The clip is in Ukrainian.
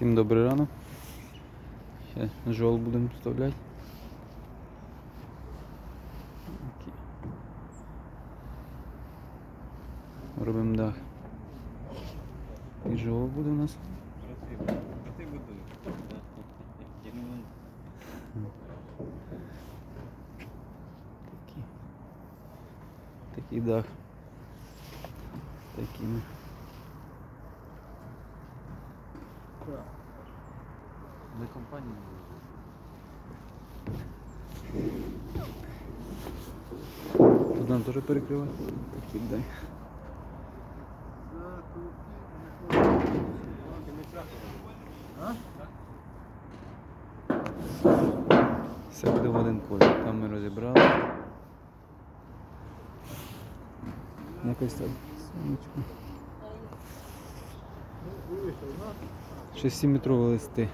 Всім добрий ранок. Ще жол будемо вставляти. Робимо дах. І жол буде у нас. Такий. Такий Такими. Для компанії. Тут нам теж перекривати. Дай. Все буде в один колір. Там ми розібрали. Якось так. Сонечко. Ще 7 метрові листи.